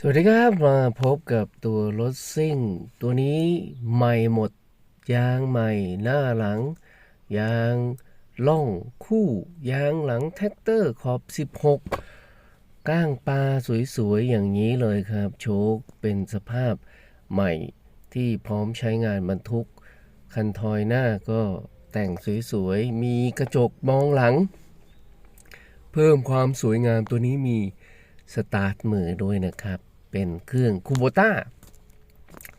สวัสดีครับมาพบกับตัวรถซิ่ง ตัวนี้ใหม่หมด ยางใหม่หน้าหลัง ยางล่องคู่ ยางหลังแท็กเตอร์ขอบ 16 ก้างปลาสวยๆ อย่างนี้เลยครับ โชคเป็นสภาพใหม่ที่พร้อมใช้งานบรรทุก คันทอยหน้าก็แต่งสวยๆ มีกระจกมองหลัง เพิ่มความสวยงามตัวนี้มี สตาร์ทมือด้วยนะครับ เป็นเครื่องคูโบต้า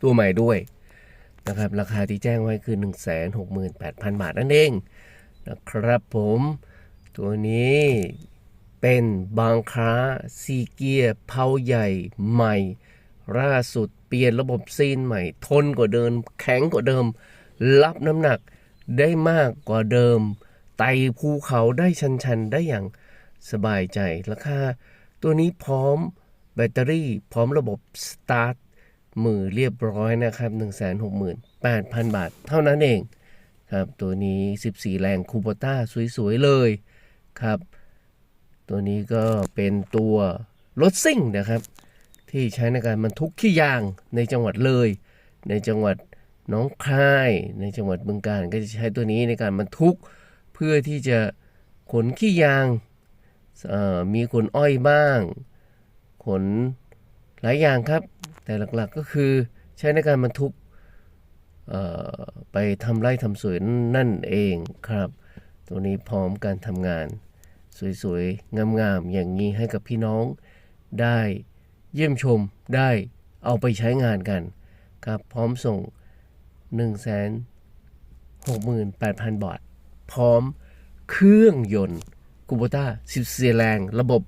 ตัวใหม่ด้วยนะครับ ราคาที่แจ้งไว้คือ 168,000 บาทนั่นเองนะครับผมตัวนี้เป็นบางคราซีเกียร์เพาใหญ่ใหม่ล่าสุดเปลี่ยนระบบซีนใหม่ ทนกว่าเดิม แข็งกว่าเดิม รับน้ำหนักได้มากกว่าเดิม ไต่ภูเขาได้ชัน ๆ ได้อย่างสบายใจราคา ตัวนี้พร้อมแบตเตอรี่พร้อมระบบสตาร์ทมือเรียบร้อยนะครับ 168,000 บาท เท่านั้นเองครับ ตัวนี้ 14 แรงคูโบต้าสวย ๆ เลยครับ ตัวนี้ก็เป็นตัวรถซิ่งนะครับ ที่ใช้ในการบรรทุกขี้ยางในจังหวัดเลย ในจังหวัดน้องคาย ในจังหวัดบึงกาฬก็จะใช้ตัวนี้ในการบรรทุก เพื่อที่จะขนขี้ยาง มีขนอ้อยบ้าง ขนหลายอย่างครับ แต่หลักๆก็คือใช้ในการบรรทุกไปทำไร่ทำสวนนั่นเองครับ ตัวนี้พร้อมการทำงาน สวยๆ งามๆ อย่างนี้ให้กับพี่น้องได้เยี่ยมชมได้เอาไปใช้งานกันครับพร้อมส่ง 1 6 8 0 0 0 บาท พร้อมเครื่องยนต์ คูโบต้า14 แรง ระบบ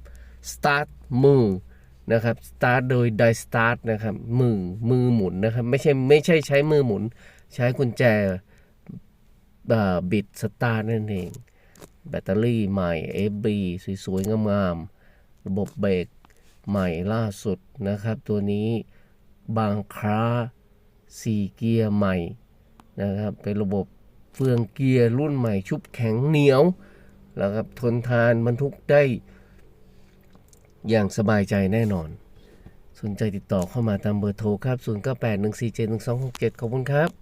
สตาร์ทมือนะครับสตาร์ทโดยไดสตาร์ทนะครับ มือมือหมุนนะครับ ไม่ใช่ไม่ใช่ใช้มือหมุน ใช้กุญแจบิดสตาร์ทนั่นเอง แบตเตอรี่ใหม่ FB สวยๆงามๆระบบเบรกใหม่ล่าสุดนะครับ ตัวนี้บางคราสี่เกียร์ใหม่นะครับ เป็นระบบเฟืองเกียร์รุ่นใหม่ชุบแข็งเหนียว แล้วครับทนทานบรรทุกได้อย่างสบายใจแน่นอน สนใจติดต่อเข้ามาตามเบอร์โทรครับ 0981471267 ขอบคุณครับ